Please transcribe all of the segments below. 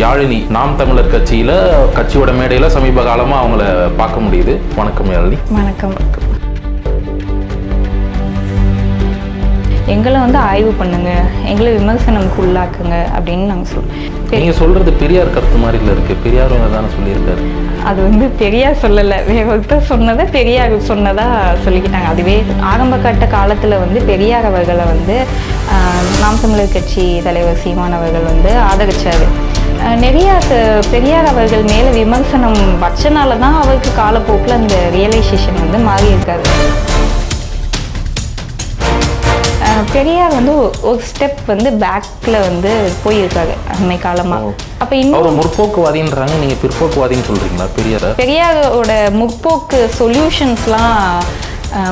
யாழினி நாம் தமிழர் கட்சியில கட்சியோட மேடையில சமீப காலமா அவங்கள பார்க்க முடியுது. வணக்கம் யாழினி. வணக்கம். எங்களை வந்து ஆய்வு பண்ணுங்க எங்களை விமர்சனம்க்கு உள்ளாக்குங்க அப்படின்னு நாங்கள் சொல்லுவோம் நீங்க சொல்றது பெரியார் கருத்து மாதிரி இல்ல இருக்கு. பெரியார் தானே சொல்லியிருக்காரு. அது வந்து பெரியார் சொல்லலை. ஒருத்தர் சொன்னதை பெரியார் சொன்னதா சொல்லிக்கிட்டாங்க. அதுவே ஆரம்ப கட்ட காலத்தில் வந்து பெரியார் அவர்களை வந்து நாம் தமிழர் கட்சி தலைவர் சீமான் அவர்கள் வந்து ஆதரிச்சாரு. ஆஹ், நிறைய பெரியார் அவர்கள் மேலே விமர்சனம் வச்சனால தான் அவருக்கு காலப்போக்கில் அந்த ரியலைசேஷன் வந்து மாறி இருக்காரு பெரியார் வந்து ஒரு ஸ்டெப் வந்து பேக்கில் வந்து போயிருக்காரு அண்மை காலமாக அப்போ இன்னும் முற்போக்குவாதின்றாங்க நீங்க பிற்போக்குவாதின்னு சொல்றீங்களா பெரியார? பெரியாரோட முற்போக்கு சொல்யூஷன்ஸ்லாம்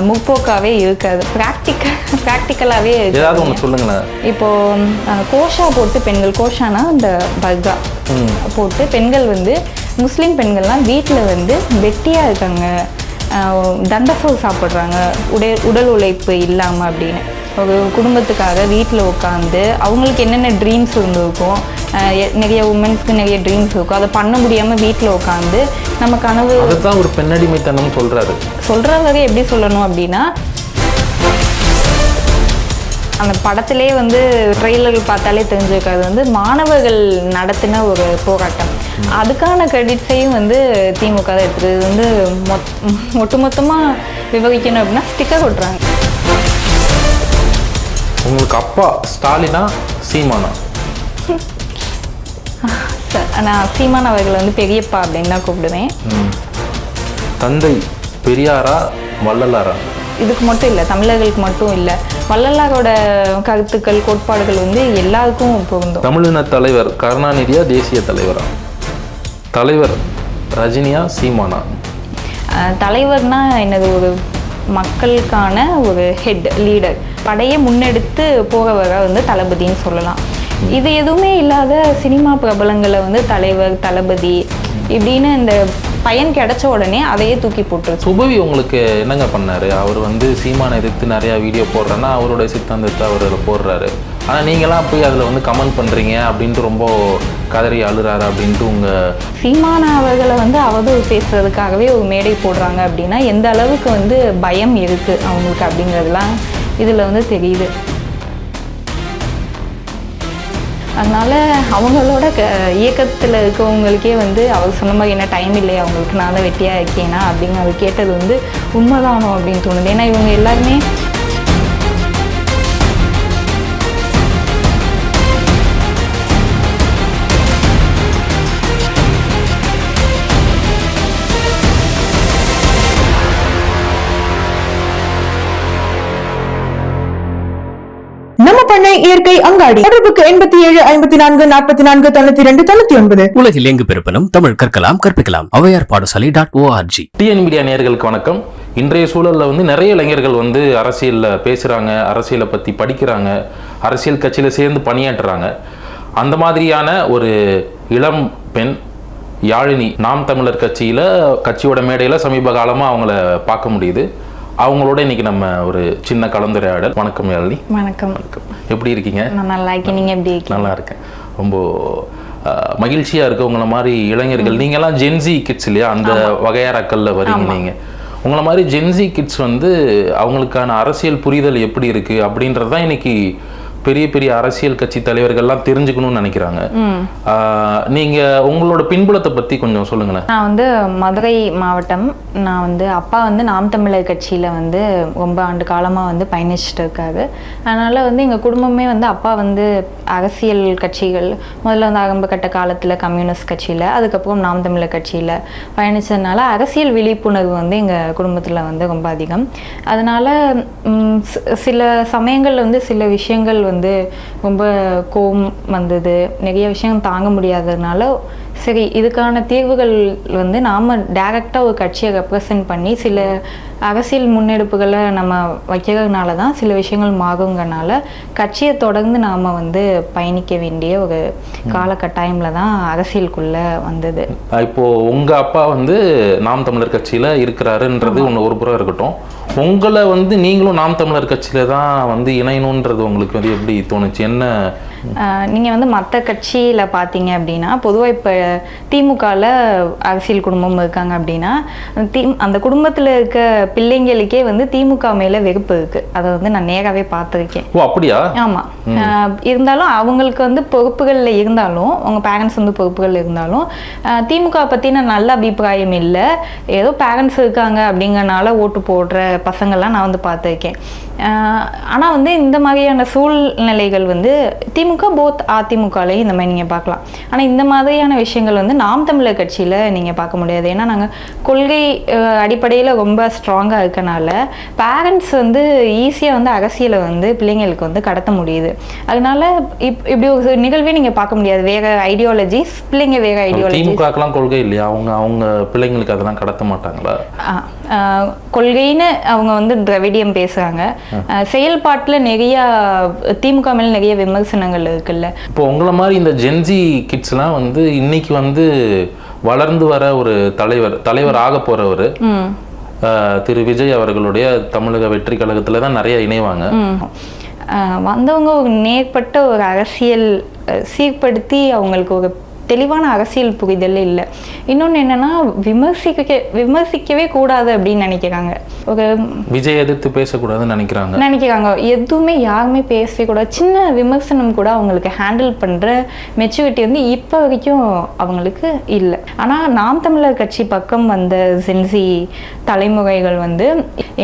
முற்போக்காவே இருக்காது. ப்ராக்டிக்கல் ப்ராக்டிக்கலாகவே ஏதாவது ஒண்ணு சொல்லுங்களேன். இப்போ அஹ், கோஷா போட்டு பெண்கள் கோஷானா இந்த பர்கா போட்டு பெண்கள் வந்து முஸ்லீம் பெண்கள்லாம் வீட்டில் வந்து வெட்டியாக இருக்காங்க. அஹ், தண்டசோறு சாப்பிட்றாங்க. உடல் உடல் உழைப்பு இல்லாமல் அப்படின்னு. ஒரு குடும்பத்துக்காக வீட்டில் உட்காந்து அவங்களுக்கு என்னென்ன ட்ரீம்ஸ் இருந்திருக்கும் நிறைய உமன்ஸ்க்கு நிறைய ட்ரீம்ஸ் இருக்கும். அதை பண்ண முடியாமல் வீட்டில் உட்காந்து நம்ம கனவு அதுதான் ஒரு பெண்ணடிமைத்தனம் சொல்றாரு. சொல்கிறவரை எப்படி சொல்லணும் அப்படின்னா அந்த படத்திலே வந்து ட்ரெய்லர் பார்த்தாலே தெரிஞ்சிருக்காது. வந்து மாணவர்கள் நடத்தின ஒரு போராட்டம். அதுக்கான கிரெடிட்ஸையும் வந்து திமுக தான் எடுத்துது வந்து மொத் ஒட்டுமொத்தமாக விவரிக்கணும் அப்படின்னா ஸ்டிக்கர் ஒட்டுறாங்க. உங்களுக்கு அப்பா ஸ்டாலினா சீமானா? நான் சீமான் அவர்களை வந்து பெரியப்பா அப்படின்னு தான் கூப்பிடுவேன். தந்தை பெரியாரா வள்ளலாரா? இதுக்கு மட்டும் இல்லை தமிழர்களுக்கு மட்டும் இல்லை. வள்ளலாரோட கருத்துக்கள் கோட்பாடுகள் வந்து எல்லாருக்கும் பொருந்தும். தமிழின தலைவர் கருணாநிதியா தேசிய தலைவரா? தலைவர் ரஜினியா சீமானா? தலைவர்னா என்னது ஒரு மக்களுக்கான ஒரு ஹெட் லீடர் படையை முன்னெடுத்து போகிறவரை வந்து தளபதின்னு சொல்லலாம். இது எதுவுமே இல்லாத சினிமா பிரபலங்களை வந்து தலைவர் தளபதி இப்படின்னு இந்த பயன் கிடைச்ச உடனே அதையே தூக்கி போட்டு சுபவி உங்களுக்கு என்னங்க பண்ணாரு? அவர் வந்து சீமானை எதிர்த்து நிறைய வீடியோ போடுறேன்னா அவரோட சித்தாந்தத்தை அவர் அதில் போடுறாரு. ஆனால் நீங்களாம் போய் அதில் வந்து கமெண்ட் பண்ணுறீங்க அப்படின்ட்டு ரொம்ப கதறி அழுறாரு அப்படின்ட்டு உங்கள் சீமானா அவர்களை வந்து அவதூறு பேசுறதுக்காகவே ஒரு மேடை போடுறாங்க அப்படின்னா எந்த அளவுக்கு வந்து பயம் இருக்கு அவங்களுக்கு அப்படிங்கிறதுலாம் இதில் வந்து தெரியுது. அதனால் அவங்களோட க இயக்கத்தில் இருக்கவங்களுக்கே வந்து அவர் சொன்ன மாதிரி என்ன டைம் இல்லையா? அவங்களுக்கு நான் தான் வெட்டியாக இருக்கேனா? அப்படிங்கிறது கேட்டது வந்து உண்மைதானோ அப்படின்னு தோணுது. ஏன்னா இவங்க எல்லாருமே பண்ணை இயற்கை அங்காடி. தொடர்புக்கு எண்பத்தி ஏழு ஐம்பத்தி நான்கு நாற்பத்தி நான்கு தொண்ணூத்தி ரெண்டு தொண்ணூத்தி ஒன்பது. உலகில் எங்கு பிறப்பினும் தமிழ் கற்கலாம் கற்பிக்கலாம். ஔவையார் பாடசாலை டாட் ஓஆர்ஜி டிஎன் மீடியா நேயர்களுக்கு வணக்கம். இன்றைய சூழலில் வந்து நிறைய இளைஞர்கள் வந்து அரசியலில் பேசுகிறாங்க அரசியலை பற்றி படிக்கிறாங்க அரசியல் கட்சியில் சேர்ந்து பணியாற்றுறாங்க. அந்த மாதிரியான ஒரு இளம் பெண் யாழினி நாம் தமிழர் கட்சியில் கட்சியோட மேடையில் சமீப காலமாக அவங்கள பார்க்க முடியுது. அவங்களோட இன்னைக்கு நம்ம ஒரு சின்ன கலந்துரையாடல். வணக்கம் யாழினி. வணக்கம். வணக்கம் எப்படி இருக்கீங்க? நான் நல்லா இருக்கேன். நீங்கள் எப்படி இருக்கீங்க? நல்லா இருக்கேன். ரொம்ப அஹ், மகிழ்ச்சியா இருக்கு உங்களை மாதிரி இளைஞர்கள். நீங்கெல்லாம் ஜென்சி கிட்ஸ் இல்லையா? அந்த வகையாராக்கள்ல வரீங்க நீங்க. உங்களை மாதிரி ஜென்சி கிட்ஸ் வந்து அவங்களுக்கான அரசியல் புரிதல் எப்படி இருக்கு அப்படின்றது தான் இன்னைக்கு பெரிய பெரிய அரசியல் கட்சி தலைவர்கள்லாம் தெரிஞ்சுக்கணும்னு நினைக்கிறாங்க. நீங்க உங்களோட பின்புலத்தை பத்தி கொஞ்சம் சொல்லுங்களேன். நான் வந்து மதுரை மாவட்டம். நான் வந்து அப்பா வந்து நாம் தமிழர் கட்சியில் வந்து ரொம்ப ஆண்டு காலமாக வந்து பயணிச்சுட்டு இருக்காரு. அதனால் வந்து எங்கள் குடும்பமே வந்து அப்பா வந்து அரசியல் கட்சிகள் முதல்ல வந்து ஆரம்ப கட்ட காலத்தில் கம்யூனிஸ்ட் கட்சியில் அதுக்கப்புறம் நாம் தமிழர் கட்சியில் பயணிச்சதுனால அரசியல் விழிப்புணர்வு வந்து எங்கள் குடும்பத்தில் வந்து ரொம்ப அதிகம். அதனால் சில சமயங்களில் வந்து சில விஷயங்கள் வந்து ரொம்ப கோபம் வந்தது. நிறைய விஷயம் தாங்க முடியாததுனால சரி இதுக்கான தீர்வுகள் வந்து நாம் டைரெக்டாக ஒரு கட்சியை ரெப்ரசன்ட் பண்ணி சில அரசியல் முன்னெடுப்புகளை நம்ம வைக்கிறதுனால தான் சில விஷயங்கள் மாறுங்கனால கட்சியை தொடர்ந்து நாம் வந்து பயணிக்க வேண்டிய ஒரு காலகட்டாயமில் தான் அரசியலுக்குள்ளே வந்தது. அஹ், இப்போ உங்க அப்பா வந்து நாம் தமிழர் கட்சியில இருக்கிறாருன்றது ஒன்று ஒரு புறம் இருக்கட்டும். உங்களை வந்து நீங்களும் நாம் தமிழர் கட்சியில தான் வந்து இணையணுன்றது உங்களுக்கு வந்து எப்படி தோணுச்சு? என்ன நீங்கள் வந்து மற்ற கட்சியில் பார்த்தீங்க அப்படின்னா பொதுவாக இப்போ திமுகவில் அரசியல் குடும்பம் இருக்காங்க அப்படின்னா அந்த தி அந்த குடும்பத்தில் இருக்க பிள்ளைங்களுக்கே வந்து திமுக மேலே வெறுப்பு இருக்குது அதை வந்து நான் நேராகவே பார்த்துருக்கேன் ஓ அப்படியா? ஆமாம் இருந்தாலும் அவங்களுக்கு வந்து பொறுப்புகளில் இருந்தாலும் அவங்க பேரண்ட்ஸ் வந்து பொறுப்புகள் இருந்தாலும் திமுக பற்றின நல்ல அபிப்பிராயம் இல்லை. ஏதோ பேரண்ட்ஸ் இருக்காங்க அப்படிங்கறனால ஓட்டு போடுற பசங்கள்லாம் நான் வந்து பார்த்துருக்கேன் ஆனால் வந்து இந்த மாதிரியான சூழ்நிலைகள் வந்து திமுக போத் அதிமுகலையும் இந்த மாதிரி நீங்கள் பார்க்கலாம். ஆனால் இந்த மாதிரியான விஷயங்கள் வந்து நாம் தமிழர் கட்சியில் நீங்கள் பார்க்க முடியாது. ஏன்னா நாங்கள் கொள்கை அடிப்படையில் ரொம்ப ஸ்ட்ராங்காக இருக்கனால பேரண்ட்ஸ் வந்து ஈஸியாக வந்து அரசியலை வந்து பிள்ளைங்களுக்கு வந்து கடத்த முடியுது. அதனால இப் இப்படி ஒரு நிகழ்வே நீங்கள் பார்க்க முடியாது. வேற ஐடியாலஜிஸ் பிள்ளைங்க வேற ஐடியாலஜிஸ் திமுகக்கெல்லாம் கொள்கை இல்லையா? அவங்க அவங்க பிள்ளைங்களுக்கு அதெல்லாம் கடத்த மாட்டாங்களா? கொள்கைன்னு அவங்க வந்து திராவிடியம் பேசுகிறாங்க செயல்பாட்டில் நிறைய திமுக மேல நிறைய விமர்சனங்கள் இருக்குல்ல. இப்போ உங்களை மாதிரி இந்த ஜென்ஜி கிட்ஸ்லாம் வந்து இன்னைக்கு வந்து வளர்ந்து வர ஒரு தலைவர் தலைவர் ஆக போறவர் ம். திரு விஜய் அவர்களுடைய தமிழக வெற்றி கழகத்துல தான் நிறைய இணைவாங்க. வந்தவங்க ஒரு நேர்பட்ட ஒரு அரசியல் சீர்படுத்தி அவங்களுக்கு ஒரு தெளிவான அரசியல் புரிதல் இல்லை. இன்னொன்று என்னன்னா விமர்சிக்க விமர்சிக்கவே கூடாது அப்படின்னு நினைக்கிறாங்க. ஒரு விஜய் எதிர்த்து பேசக்கூடாதுன்னு நினைக்கிறாங்க. நினைக்கிறாங்க. எதுவுமே யாருமே பேசவே கூடாது. சின்ன விமர்சனம் கூட அவங்களுக்கு ஹேண்டில் பண்ணுற மெச்சூரிட்டி வந்து இப்போ வரைக்கும் அவங்களுக்கு இல்லை. ஆனால் நாம் தமிழர் கட்சி பக்கம் வந்த ஜென்சி தலைமுறைகள் வந்து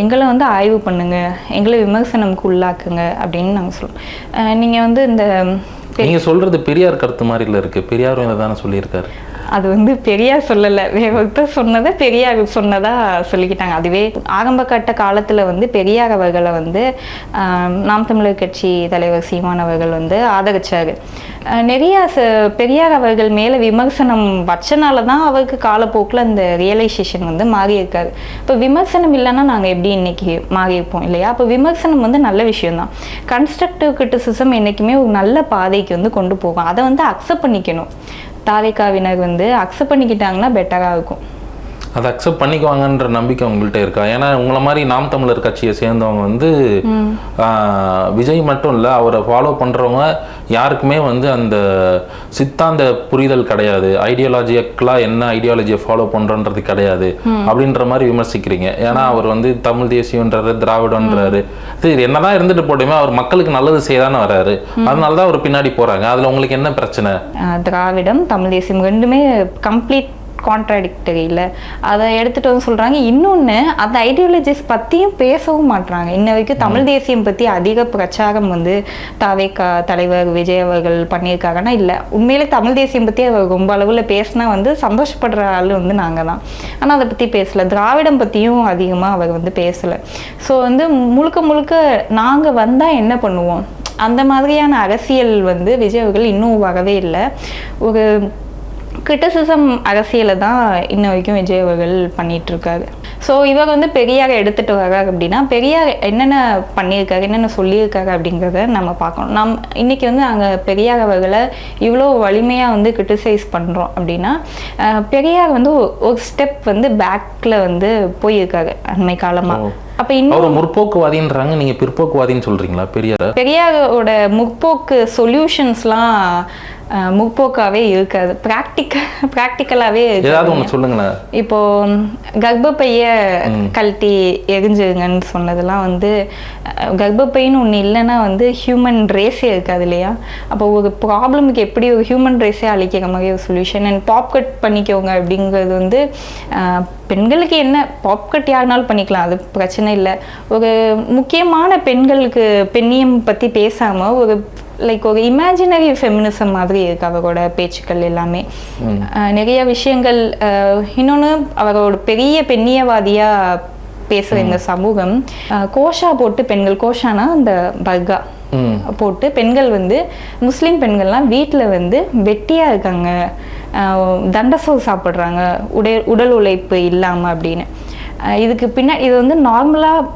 எங்களை வந்து ஆய்வு பண்ணுங்க எங்களை விமர்சனம்க்கு உள்ளாக்குங்க அப்படின்னு நாங்கள் சொல்லுவோம் நீங்கள் வந்து இந்த நீங்க சொல்றது பெரியார் கருத்து மாதிரில இருக்கு. பெரியாரும் இதை தானே சொல்லியிருக்காரு. அது வந்து பெரியார் சொல்லலை. வேற சொன்னதை பெரியார் சொன்னதாக சொல்லிக்கிட்டாங்க. அதுவே ஆரம்ப கட்ட காலத்தில் வந்து பெரியார் அவர்களை வந்து நாம் தமிழர் கட்சி தலைவர் சீமான் அவர்கள் வந்து ஆதரித்தார் நிறையா ச- பெரியார் அவர்கள் மேலே விமர்சனம் வச்சனால தான் அவருக்கு காலப்போக்கில் அந்த ரியலைசேஷன் வந்து மாறி இருக்காரு இப்போ விமர்சனம் இல்லைன்னா நாங்கள் எப்படி இன்றைக்கி மாறி இருப்போம் இல்லையா? அப்போ விமர்சனம் வந்து நல்ல விஷயம்தான். கன்ஸ்ட்ரக்டிவ் கிரிட்டிசிசம் என்றைக்குமே ஒரு நல்ல பாதைக்கு வந்து கொண்டு போகும். அதை வந்து அக்செப்ட் பண்ணிக்கணும். தாவேக்காவினர் வந்து அக்செப்ட் பண்ணிக்கிட்டாங்கன்னா பெட்டராக இருக்கும். அதை அக்செப்ட் பண்ணிக்குவாங்கன்ற நம்பிக்கை உங்கள்கிட்ட இருக்கா? ஏன்னா உங்களை மாதிரி நாம் தமிழர் கட்சியை சேர்ந்தவங்க வந்து விஜய் மட்டும் இல்லை அவரை ஃபாலோ பண்றவங்க யாருக்குமே வந்து அந்த சித்தாந்த புரிதல் கிடையாது. ஐடியாலஜிக்கலாக என்ன ஐடியாலஜியை ஃபாலோ பண்றோன்றது கிடையாது. அப்படின்ற மாதிரி விமர்சிக்கிறீங்க. ஏன்னா அவர் வந்து தமிழ் தேசியன்றாரு திராவிடன்றாரு சரி என்னதான் இருந்துட்டு போட்டுமே அவர் மக்களுக்கு நல்லது செய்யதானே வராரு. அதனால தான் அவர் பின்னாடி போறாங்க. அதுல உங்களுக்கு என்ன பிரச்சனை? திராவிடம் தமிழ் தேசியம் ரெண்டுமே கம்ப்ளீட் கான்ட்ராடிக்டரி இல்லை. அதை எடுத்துகிட்டு வந்து சொல்கிறாங்க இன்னொன்று அந்த ஐடியாலஜிஸ் பற்றியும் பேசவும் மாட்றாங்க. இன்ன வரைக்கும் தமிழ் தேசியம் பற்றி அதிக பிரச்சாரம் வந்து தாவேக்கா தலைவர் விஜய் அவர்கள் பண்ணியிருக்காங்கன்னா இல்லை. உண்மையிலே தமிழ் தேசியம் பற்றி அவர் ரொம்ப அளவில் பேசினா வந்து சந்தோஷப்படுற ஆள் வந்து நாங்கள் தான் ஆனால் அதை பற்றி பேசலை. திராவிடம் பற்றியும் அதிகமாக அவர் வந்து பேசலை. ஸோ வந்து முழுக்க முழுக்க நாங்கள் வந்தால் என்ன பண்ணுவோம்? அந்த மாதிரியான அரசியல் வந்து விஜய் அவர்கள் இன்னும் வரவே இல்லை. ஒரு கிரிட்டிசிசம் அரசியலை தான் இன்ன வரைக்கும் விஜய் அவர்கள் பண்ணிட்டு இருக்காரு ஸோ இவர் வந்து பெரியாரை எடுத்துட்டு வர்றாரு அப்படின்னா பெரியார் என்னென்ன பண்ணியிருக்காரு என்னென்ன சொல்லியிருக்காரு அப்படிங்கிறத நம்ம பார்க்கணும். நம் இன்னைக்கு வந்து நாங்கள் பெரியார் அவர்களை இவ்வளோ வலிமையாக வந்து கிரிட்டிசைஸ் பண்ணுறோம் அப்படின்னா பெரியார் வந்து ஒரு- ஸ்டெப் வந்து பேக்கில் வந்து போயிருக்காரு அண்மை காலமாக அப்போ இன்னும் முற்போக்குவாதின்றாங்க நீங்க பிற்போக்குவாதின்னு சொல்றீங்களா பெரியார? பெரியாரோட முற்போக்கு சொல்யூஷன்ஸ்லாம் முற்போக்காவே இருக்காது. ப்ராக்டிக்கல் ப்ராக்டிக்கலாகவே ஏதாவது ஒண்ணு சொல்லுங்களேன். இப்போ கர்ப்பப்பைய கழட்டி எரிஞ்சுங்கன்னு சொன்னதெல்லாம் வந்து கர்ப்பப்பைன்னு ஒன்று இல்லைன்னா வந்து ஹியூமன் ரேஸே இருக்காது இல்லையா? அப்போ ஒரு ப்ராப்ளமுக்கு எப்படி ஒரு ஹியூமன் ரேஸே அழிக்கிற மாதிரி ஒரு சொல்யூஷன் அண்ட் பாப் கட் பண்ணிக்கோங்க அப்படிங்கிறது வந்து பெண்களுக்கு என்ன? பாப் கட் யாருனாலும் பண்ணிக்கலாம். அது பிரச்சனை இல்லை. ஒரு முக்கியமான பெண்களுக்கு பெண்ணியம் பற்றி பேசாமல் ஒரு லைக் ஒரு இமேஜினரி ஃபெமினிசம் மாதிரி இருக்கு அவரோட பேச்சுக்கள் எல்லாமே. நிறைய விஷயங்கள் இன்னொன்று அவரோட பெரிய பெண்ணியவாதியா பேசுகிற இந்த சமூகம் கோஷா போட்டு பெண்கள் கோஷானா அந்த பர்கா போட்டு பெண்கள் வந்து முஸ்லீம் பெண்கள்லாம் வீட்டில் வந்து வெட்டியாக இருக்காங்க. அஹ் தண்டசோறு சாப்பிட்றாங்க உடல் உடல் உழைப்பு இல்லாமல் அப்படின்னு. இதுக்கு பின்னாடி இது வந்து நார்மலாக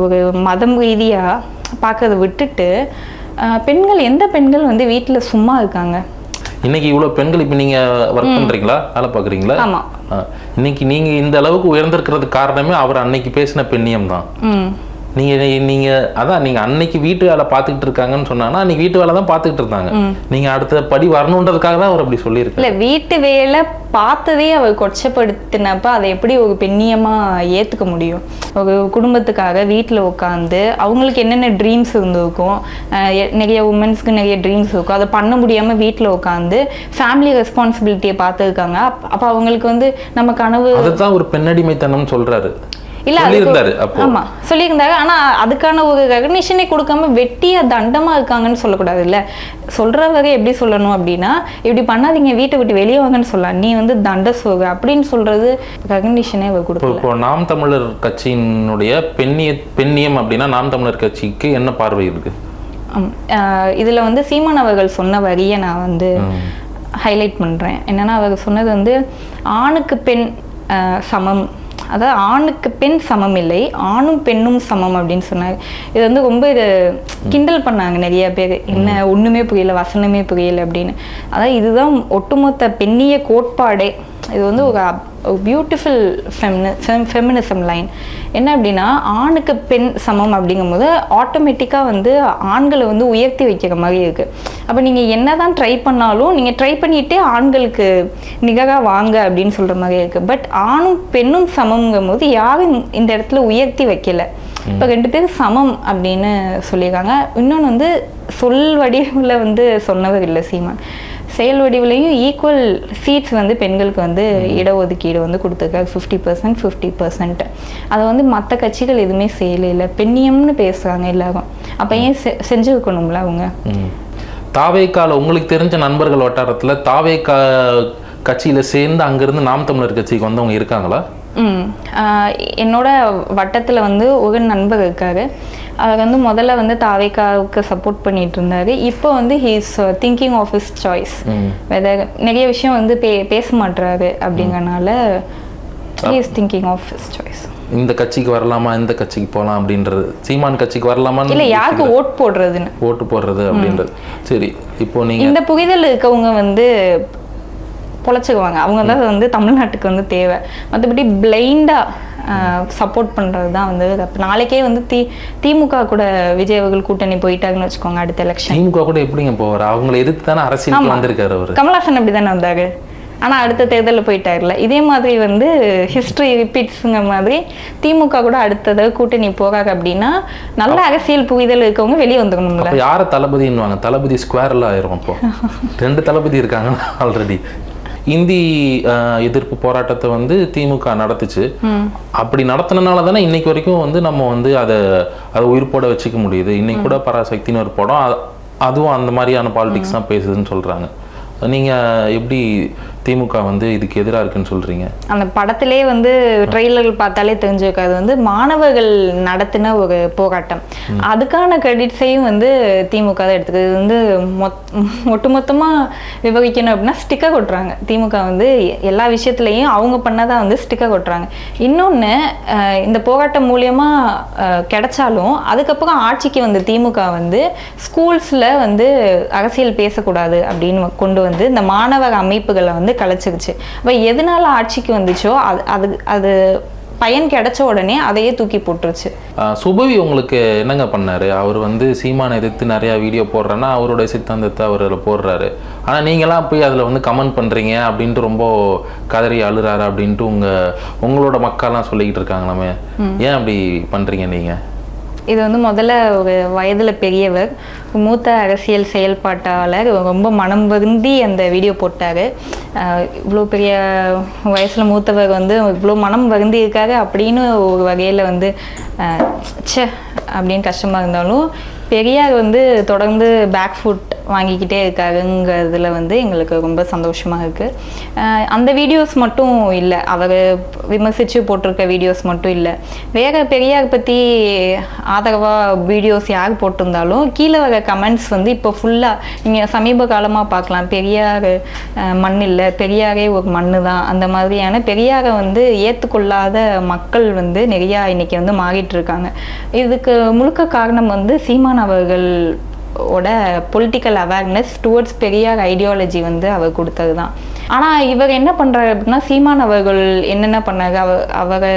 ஒரு மதம் ரீதியாக பார்க்கறத விட்டுட்டு பெண்கள் எந்த பெண்கள் வந்து வீட்டில் சும்மா இருக்காங்க? இன்னைக்கு இவ்வளவு பெண்கள் இப்ப நீங்க ஒர்க் பண்றீங்களா? வேலை பாக்குறீங்களா ஆமா. ஆ. இன்னைக்கு நீங்க இந்த அளவுக்கு உயர்ந்திருக்கிறதுக்கு காரணமே அவர் அன்னைக்கு பேசின பெண்ணியம் தான் ம் நீங்க நீங்க அதான் நீங்க அன்னைக்கு வீட்டு வேலை பார்த்துக்கிட்டு இருக்காங்கன்னு சொன்னாங்கன்னா அன்னைக்கு வீட்டு வேலை தான் பார்த்துக்கிட்டு இருந்தாங்க. நீங்க அடுத்த படி வரணுன்றதுக்காக தான் அவர் அப்படி சொல்லியிருக்காரு. இல்ல வீட்டு வேலை பார்த்ததே அவர் கொச்சப்படுத்தினப்ப அதை எப்படி ஒரு பெண்ணியமா ஏத்துக்க முடியும்? ஒரு குடும்பத்துக்காக வீட்டில் உட்காந்து அவங்களுக்கு என்னென்ன ட்ரீம்ஸ் இருந்திருக்கும்? நிறைய உமன்ஸ்க்கு நிறைய ட்ரீம்ஸ் இருக்கும். அதை பண்ண முடியாம வீட்டில் உட்காந்து ஃபேமிலி ரெஸ்பான்சிபிலிட்டியை பார்த்துருக்காங்க. அப்போ அவங்களுக்கு வந்து நம்ம கனவு அதுதான் ஒரு பெண்ணடிமைத்தனம் சொல்றாரு. இல்ல சொல்லியிருந்தாரு அப்போ. ஆமா சொல்லியிருந்தாங்க ஆனா அதுக்கான ஒரு ரெகக்னிஷனே கொடுக்காம வெட்டியா தண்டமா இருக்காங்கன்னு சொல்லக்கூடாது இல்ல சொல்ற வகை எப்படி சொல்லணும் அப்படின்னா இப்படி பண்ணாதீங்க வீட்டை விட்டு வெளியே வாங்கன்னு சொல்லலாம். நீ வந்து தண்ட சோக அப்படின்னு சொல்றது ரெகக்னிஷனே அவர் இப்போ நாம் தமிழர் கட்சியினுடைய பெண்ணிய பெண்ணியம் அப்படின்னா நாம் தமிழர் கட்சிக்கு என்ன பார்வை இருக்கு? இதுல வந்து சீமான் அவர்கள் சொன்ன வரியை நான் வந்து ஹைலைட் பண்றேன். என்னன்னா அவர் சொன்னது வந்து ஆணுக்கு பெண் சமம். அதாவது ஆணுக்கு பெண் சமம் இல்லை ஆணும் பெண்ணும் சமம் அப்படின்னு சொன்னாங்க. இது வந்து ரொம்ப இது கிண்டல் பண்ணாங்க நிறைய பேர். என்ன ஒண்ணுமே புரியல வசனமே புரியல அப்படின்னு. அதாவது இதுதான் ஒட்டுமொத்த பெண்ணிய கோட்பாடே. இது வந்து ஒரு பியூட்டிஃபுல் ஃபெமினிசம் லைன் என்ன அப்படின்னா ஆணுக்கு பெண் சமம் அப்படிங்கும்போது ஆட்டோமேட்டிக்காக வந்து ஆண்களை வந்து உயர்த்தி வைக்கிற மாதிரி இருக்கு. அப்போ நீங்கள் என்னதான் ட்ரை பண்ணாலும் நீங்கள் ட்ரை பண்ணிட்டே ஆண்களுக்கு நிகராக வாங்க அப்படின்னு சொல்கிற மாதிரி இருக்கு. பட் ஆணும் பெண்ணும் சமம்ங்கும் போது யாரும் இந்த இடத்துல உயர்த்தி வைக்கல. இப்போ ரெண்டு பேரும் சமம் அப்படின்னு சொல்லியிருக்காங்க. இன்னொன்று வந்து சொல் வடிவில் வந்து சொன்னவர் இல்லை சீமான். செயல் வடிவிலையும் ஈக்குவல் சீட்ஸ் வந்து பெண்களுக்கு வந்து இடஒதுக்கீடு வந்து கொடுத்துருக்காங்க. ஃபிஃப்டி பர்சன்ட் ஃபிஃப்டி பர்சன்ட் அதை வந்து மற்ற கட்சிகள் எதுவுமே செய்யலை இல்லை பெண்ணியம்னு பேசுகிறாங்க எல்லாரும். அப்போ ஏன் செ செஞ்சுருக்கணும்ல அவங்க. தாவேக்கால உங்களுக்கு தெரிஞ்ச நண்பர்கள் வட்டாரத்துல தாவேக்கா கட்சியில சேர்ந்து அங்கிருந்து நாம் தமிழர் கட்சிக்கு வந்தவங்க இருக்காங்களா? என்னோட வட்டத்தில் வந்து ஒரு நண்பர் இருக்காரு. அவர் வந்து முதல்ல வந்து தாவேக்காவுக்கு சப்போர்ட் பண்ணிட்டு இருந்தாரு இப்போ வந்து he's thinking of his choice whether நிறைய விஷயம் வந்து பே பேச மாட்டுறாரு அப்படிங்கறனால he's thinking of his choice இந்த கட்சிக்கு வரலாமா இந்த கட்சிக்கு போகலாம் அப்படின்றது. சீமான் கட்சிக்கு வரலாமான்னு இல்லை யாருக்கு ஓட் போடுறதுன்னு? ஓட்டு போடுறது அப்படின்றது. சரி இப்போ நீங்க இந்த புரிதல் இருக்கவங்க வந்து பொழைச்சிக்குவாங்க. அவங்க தான் வந்து தமிழ்நாட்டுக்கு வந்து தேவை. மற்றபடி பிளைண்டாக சப்போர்ட் பண்ணுறது தான் வந்து தப்பு நாளைக்கே வந்து தி திமுக கூட விஜய் அவர்கள் கூட்டணி போயிட்டாங்கன்னு வச்சுக்கோங்க அடுத்த எலெக்ஷன் திமுக கூட எப்படிங்க போவார்? அவங்களை எதிர்த்து தானே அரசியலுக்கு வந்திருக்காரு அவரு. கமல்ஹாசன் அப்படி தானே வந்தாரு. ஆனால் அடுத்த தேர்தலில் போயிட்டார்ல. இதே மாதிரி வந்து ஹிஸ்ட்ரி ரிப்பீட்ஸுங்கிற மாதிரி திமுக கூட அடுத்தது கூட்டணி போறாங்க அப்படின்னா நல்ல அரசியல் புரிதல் இருக்கவங்க வெளியே வந்துக்கணும்ல யார தளபதின்னுவாங்க? தளபதி ஸ்கொயர்ல ஆயிரும் அப்போ. ரெண்டு தளபதி இருக்காங்க ஆல்ரெடி இந்தி எதிர்ப்பு போராட்டத்தை வந்து திமுக நடத்துச்சு. அப்படி நடத்தினால தானே இன்னைக்கு வரைக்கும் வந்து நம்ம வந்து அதை அதை உயிர்ப்போட வச்சுக்க முடியுது. இன்னைக்கு கூட பராசக்தின்னு ஒரு படம் அதுவும் அந்த மாதிரியான பாலிடிக்ஸ் தான் பேசுதுன்னு சொல்றாங்க. நீங்க எப்படி திமுக வந்து இதுக்கு எதிரா இருக்குன்னு சொல்றீங்க. அந்த படத்திலே வந்து ட்ரெய்லர் பார்த்தாலே தெரிஞ்சிருக்கு அது வந்து மாணவர்கள் நடத்தின ஒரு போராட்டம். அதுக்கான கிரெடிட்ஸையும் வந்து திமுக தான் எடுத்துக்குது. இது வந்து மொத் ஒட்டுமொத்தமாக விவரிக்கணும் அப்படின்னா ஸ்டிக்கர் கொட்டுறாங்க. திமுக வந்து எல்லா விஷயத்துலையும் அவங்க பண்ணதான் வந்து ஸ்டிக்கர் கொட்டுறாங்க. இன்னொன்று இந்த போராட்டம் மூலியமா கிடைச்சாலும் அதுக்கப்புறம் ஆட்சிக்கு வந்த திமுக வந்து ஸ்கூல்ஸில் வந்து அரசியல் பேசக்கூடாது அப்படின்னு கொண்டு வந்து இந்த மாணவர் அமைப்புகளை வந்து கலைச்சிருச்சு. அப்போ எதனால ஆட்சிக்கு வந்துச்சோ அது அது அது பயன் கிடைச்ச உடனே அதையே தூக்கி போட்டுருச்சு. சுபவி உங்களுக்கு என்னங்க பண்ணாரு? அவர் வந்து சீமானை எதிர்த்து நிறைய வீடியோ போடுறேன்னா அவருடைய சித்தாந்தத்தை அவர் அதில் போடுறாரு. ஆனால் நீங்களாம் போய் அதில் வந்து கமெண்ட் பண்ணுறீங்க அப்படின்ட்டு ரொம்ப கதறி அழுறாரு அப்படின்ட்டு உங்க உங்களோட மக்கள்லாம் சொல்லிக்கிட்டு இருக்காங்களாமே. ஏன் அப்படி பண்ணுறீங்க நீங்கள் இது வந்து முதல்ல ஒரு வயதில் பெரியவர். மூத்த அரசியல் செயல்பாட்டாளர் ரொம்ப மனம் வருந்தி அந்த வீடியோ போட்டார். இவ்வளோ பெரிய வயசில் மூத்தவர் வந்து இவ்வளோ மனம் வருந்தி இருக்காரு அப்படின்னு ஒரு வகையில் வந்து அஹ், ச்சே அப்படின்னு கஷ்டமாக இருந்தாலும் பெரியார் வந்து தொடர்ந்து பேக் ஃபுட் வாங்கிக்கிட்டே இருக்காருங்கிறதுல வந்து எங்களுக்கு ரொம்ப சந்தோஷமாக இருக்குது அந்த வீடியோஸ் மட்டும் இல்லை. அவர் விமர்சித்து போட்டிருக்க வீடியோஸ் மட்டும் இல்லை. வேறு பெரியார் பற்றி ஆதரவாக வீடியோஸ் யார் போட்டிருந்தாலும் கீழே வர கமெண்ட்ஸ் வந்து இப்போ ஃபுல்லாக நீங்கள் சமீப காலமாக பார்க்கலாம். பெரியார் மண் இல்லை. பெரியாரே ஒரு மண்ணு தான் அந்த மாதிரியான பெரியாரை வந்து ஏற்றுக்கொள்ளாத மக்கள் வந்து நிறையா இன்னைக்கு வந்து மாறிட்டு இருக்காங்க. இதுக்கு முழுக்க காரணம் வந்து சீமான் அவர்கள் ஓட political awareness towards Periyar ideology வந்து அவர் கொடுத்தது தான் ஆனால் இவர் என்ன பண்ணுறாரு அப்படின்னா சீமான் அவர்கள் என்னென்ன பண்ணாரு? அவ அவரை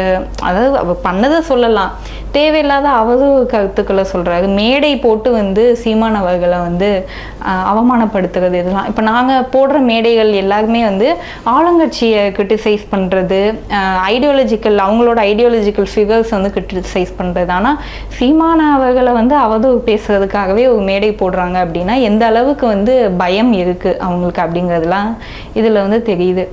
அதாவது அவர் பண்ணதை சொல்லலாம். தேவையில்லாத அவதூறு கருத்துக்களை சொல்கிறாரு மேடை போட்டு வந்து சீமான் அவர்களை வந்து அவமானப்படுத்துறது இதெல்லாம். இப்போ நாங்கள் போடுற மேடைகள் எல்லாருமே வந்து ஆளுங்கட்சியை கிரிட்டிசைஸ் பண்ணுறது ஐடியாலஜிக்கல் அவங்களோட ஐடியாலஜிக்கல் ஃபிகர்ஸ் வந்து கிரிட்டிசைஸ் பண்ணுறது ஆனால் சீமான அவர்களை வந்து அவதூறு பேசுறதுக்காகவே ஒரு மேடை போடுறாங்க அப்படின்னா எந்த அளவுக்கு வந்து பயம் இருக்குது அவங்களுக்கு அப்படிங்கிறதுலாம் இதில் வந்து தெரியுது.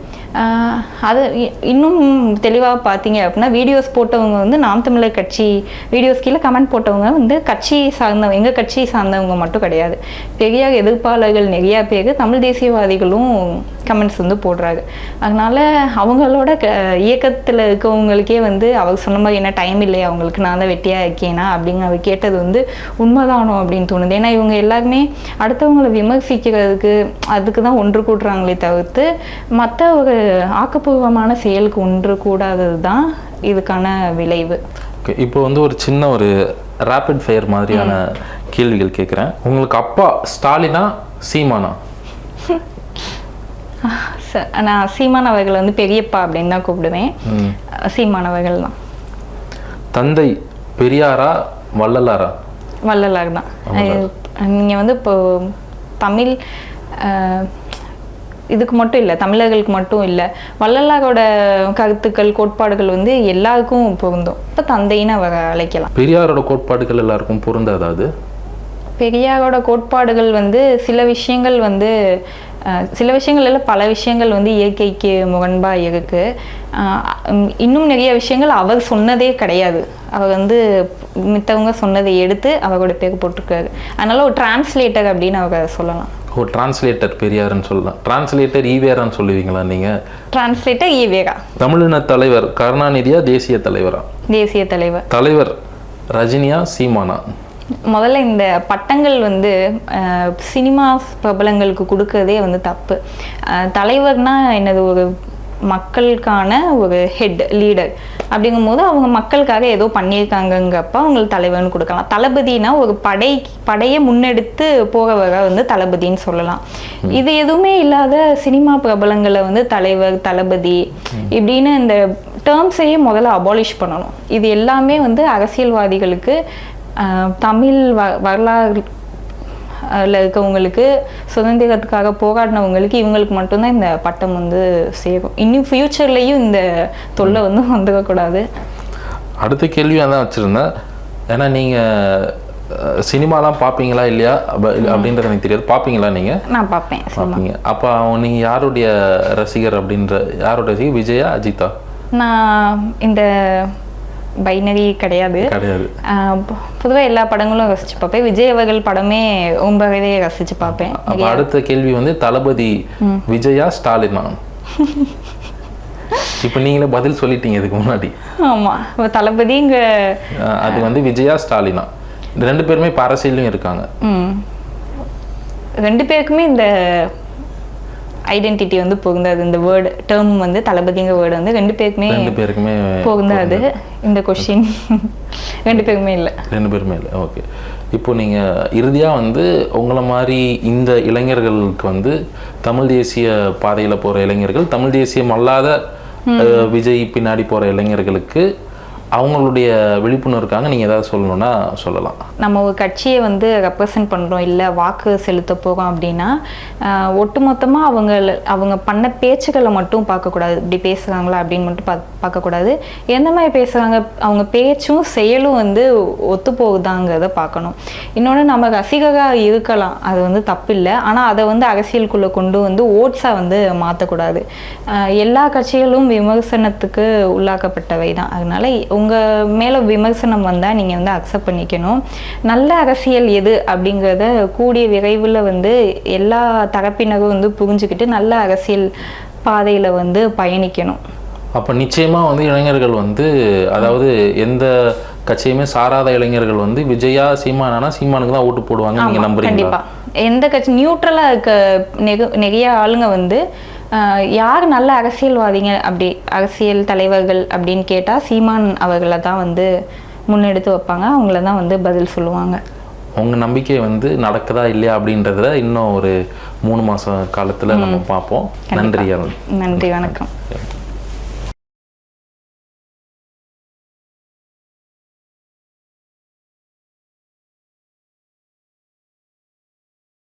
அது இ- இன்னும் தெளிவாக பார்த்தீங்க அப்படின்னா வீடியோஸ் போட்டவங்க வந்து நாம் தமிழர் கட்சி வீடியோஸ் கீழே கமெண்ட் போட்டவங்க வந்து கட்சி சார்ந்தவங்க எங்கள் கட்சி சார்ந்தவங்க மட்டும் கிடையாது. பெரியார் எதிர்ப்பாளர்கள் நிறையா பேர் தமிழ் தேசியவாதிகளும் கமெண்ட்ஸ் வந்து போடுறாங்க. அதனால் அவங்களோட க இயக்கத்தில் இருக்கவங்களுக்கே வந்து அவர் சொன்ன மாதிரி என்ன டைம் இல்லையா அவங்களுக்கு நான் தான் வெட்டியாக இருக்கேனா அப்படின்னு அவர் கேட்டது வந்து உண்மைதானோ அப்படின்னு தோணுது. ஏன்னா இவங்க எல்லாருமே அடுத்தவங்களை விமர்சிக்கிறதுக்கு அதுக்கு தான் ஒன்று கூடுறாங்களே தவிர்த்து மற்ற ஒரு ஆக்கப்பூர்வமான செயலுக்கு ஒன்று கூடாதது தான் இதுக்கான விளைவு. இப்போ வந்து ஒரு சின்ன ஒரு ரேபிட் ஃபயர் மாதிரியான கேள்விகள் கேட்குறேன். உங்களுக்கு அப்பா ஸ்டாலினா சீமானா? நான் சீமான் அவர்களை வந்து பெரியப்பா அப்படின்னு தான் கூப்பிடுவேன். சீமான் அவர்கள் தான். தந்தை பெரியாரா வள்ளலாரா? வள்ளலார் தான். நீங்கள் வந்து இப்போ தமிழ் இதுக்கு மட்டும் இல்லை தமிழர்களுக்கு மட்டும் இல்லை. வள்ளலாரோட கருத்துக்கள் கோட்பாடுகள் வந்து எல்லாருக்கும் பொருந்தும். இப்போ தந்தைன்னு அவரை அழைக்கலாம். பெரியாரோட கோட்பாடுகள் எல்லாருக்கும் பொருந்தாதா அது? பெரியாரோட கோட்பாடுகள் வந்து சில விஷயங்கள் வந்து சில விஷயங்கள் இல்லை பல விஷயங்கள் வந்து இயற்கைக்கு முரண்பாக இருக்கு. அஹ், உம், இன்னும் நிறைய விஷயங்கள் அவர் சொன்னதே கிடையாது. அவர் வந்து மித்தவங்க சொன்னதை எடுத்து அவரோட பேர் போட்டிருக்காரு. அதனால ஒரு டிரான்ஸ்லேட்டர் அப்படின்னு அவர் சொல்லலாம். ஓ டிரான்ஸ்லேட்டர் பெரியாருன்னு சொல்லலாம். டிரான்ஸ்லேட்டர் ஈவேரான்னு சொல்லுவீங்களா நீங்கள் டிரான்ஸ்லேட்டர் ஈவேரா. தமிழின தலைவர் கருணாநிதியா தேசிய தலைவரா? தேசிய தலைவர். தலைவர் ரஜினியா சீமானா? முதல்ல இந்த பட்டங்கள் வந்து சினிமா பிரபலங்களுக்கு கொடுக்கறதே வந்து தப்பு. அஹ், தலைவர்னா என்னது ஒரு மக்களுக்கான ஒரு ஹெட் லீடர் அப்படிங்கும்போது அவங்க மக்களுக்காக ஏதோ பண்ணியிருக்காங்கங்கப்ப அவங்களுக்கு தலைவர்னு கொடுக்கலாம். தளபதினா ஒரு படை படையை முன்னெடுத்து போகவர வந்து தளபதின்னு சொல்லலாம். இது எதுவுமே இல்லாத சினிமா பிரபலங்களை வந்து தலைவர் தளபதி இப்படின்னு இந்த டேர்ம்ஸையே முதல்ல அபாலிஷ் பண்ணணும். இது எல்லாமே வந்து அரசியல்வாதிகளுக்கு தமிழ் வ வரலாறு அதில் இருக்கவங்களுக்கு சுதந்திரத்துக்காக போராடினவங்களுக்கு இவங்களுக்கு மட்டும்தான் இந்த பட்டம் வந்து சேரும். இன்னும் ஃப்யூச்சர்லேயும் இந்த தொல்லை வந்து வந்துடக்கூடாது. அடுத்த கேள்வி அதான் வச்சுருந்தேன். ஏன்னா நீங்கள் சினிமாலாம் பார்ப்பீங்களா இல்லையா? அப்ப- இல்ல- அப்படின்றது எனக்கு தெரியாது. பார்ப்பீங்களா நீங்கள் நான் பார்ப்பேன் பார்ப்பீங்க அப்போ நீங்கள் யாருடைய ரசிகர் அப்படின்ற யாரோட ரசிகர்? விஜயா அஜிதா நான் இந்த பைனரி கிடையாது. பொதுவாக எல்லா படங்களும் ரசிச்சு பார்ப்பேன். விஜய் அவர்கள் படமே ரொம்பவே ரசிச்சு பார்ப்பேன். அடுத்த கேள்வி வந்து தளபதி விஜயா ஸ்டாலினா? இப்போ நீங்களே பதில் சொல்லிட்டீங்க இதுக்கு முன்னாடி. ஆமாம் தளபதிங்க அது வந்து விஜயா ஸ்டாலினா. ரெண்டு பேருமே இப்போ அரசியல்லையும் இருக்காங்க. ரெண்டு பேருக்குமே இந்த ஐடென்டிட்டி வந்து பொருந்தாது இந்த வேர்டு டேர்ம் வந்து தளபதிங்க வேர்டு வந்து ரெண்டு பேருக்குமே ரெண்டு பேருக்குமே பொருந்தாது இந்த கொஷின் ரெண்டு பேருக்குமே இல்லை. ரெண்டு பேருமே இல்லை. ஓகே இப்போ நீங்கள் இறுதியாக வந்து உங்களை மாதிரி இந்த இளைஞர்களுக்கு வந்து தமிழ் தேசிய பாதையில் போகிற இளைஞர்கள் தமிழ் தேசியம் அல்லாத விஜய் பின்னாடி போகிற இளைஞர்களுக்கு அவங்களுடைய விழிப்புணர்வுக்காக நீங்கள் ஏதாவது சொல்லணும்னா சொல்லலாம். நம்ம ஒரு கட்சியை வந்து ரெப்ரசன்ட் பண்ணுறோம் இல்லை வாக்கு செலுத்த போகிறோம் அப்படின்னா ஒட்டுமொத்தமாக அவங்க அவங்க பண்ண பேச்சுக்களை மட்டும் பார்க்கக்கூடாது. இப்படி பேசுகிறாங்களா அப்படின்னு மட்டும் பா பார்க்கக்கூடாது. எந்த மாதிரி பேசுகிறாங்க அவங்க பேச்சும் செயலும் வந்து ஒத்து போகுதாங்கிறத பார்க்கணும். இன்னொன்று நம்ம ரசிகராக இருக்கலாம். அது வந்து தப்பு இல்லை ஆனால் அதை வந்து அரசியலுக்குள்ளே கொண்டு வந்து ஓட்ஸாக வந்து மாற்றக்கூடாது எல்லா கட்சிகளும் விமர்சனத்துக்கு உள்ளாக்கப்பட்டவை தான் அதனால உங்கள் மேலே விமர்சனம் வந்தால் நீங்கள் வந்து அக்செப்ட் பண்ணிக்கணும். நல்ல அரசியல் எது அப்படிங்கிறத கூடிய விரைவில் வந்து எல்லா தரப்பினரும் வந்து புரிஞ்சுக்கிட்டு நல்ல அரசியல் பாதையில் வந்து பயணிக்கணும். அப்போ நிச்சயமாக வந்து இளைஞர்கள் வந்து அதாவது எந்த கட்சியுமே சாராத இளைஞர்கள் வந்து விஜயா சீமானானா சீமானுக்கு தான் ஓட்டு போடுவாங்க நீங்கள் ஆமா, நம்புறீங்களா? கண்டிப்பா. எந்த கட்சி நியூட்ரலாக இருக்க நெக நிறைய ஆளுங்க வந்து யார் நல்ல அரசியல்வாதிங்க அப்படி அரசியல் தலைவர்கள் அப்படின்னு கேட்டால் சீமான் அவர்களை தான் வந்து முன்னெடுத்து வைப்பாங்க. அவங்கள தான் வந்து பதில் சொல்லுவாங்க. உங்கள் நம்பிக்கை வந்து நடக்குதா இல்லையா அப்படின்றத இன்னும் ஒரு மூணு மாதம் காலத்தில் நம்ம பார்ப்போம். நன்றி நன்றி வணக்கம்.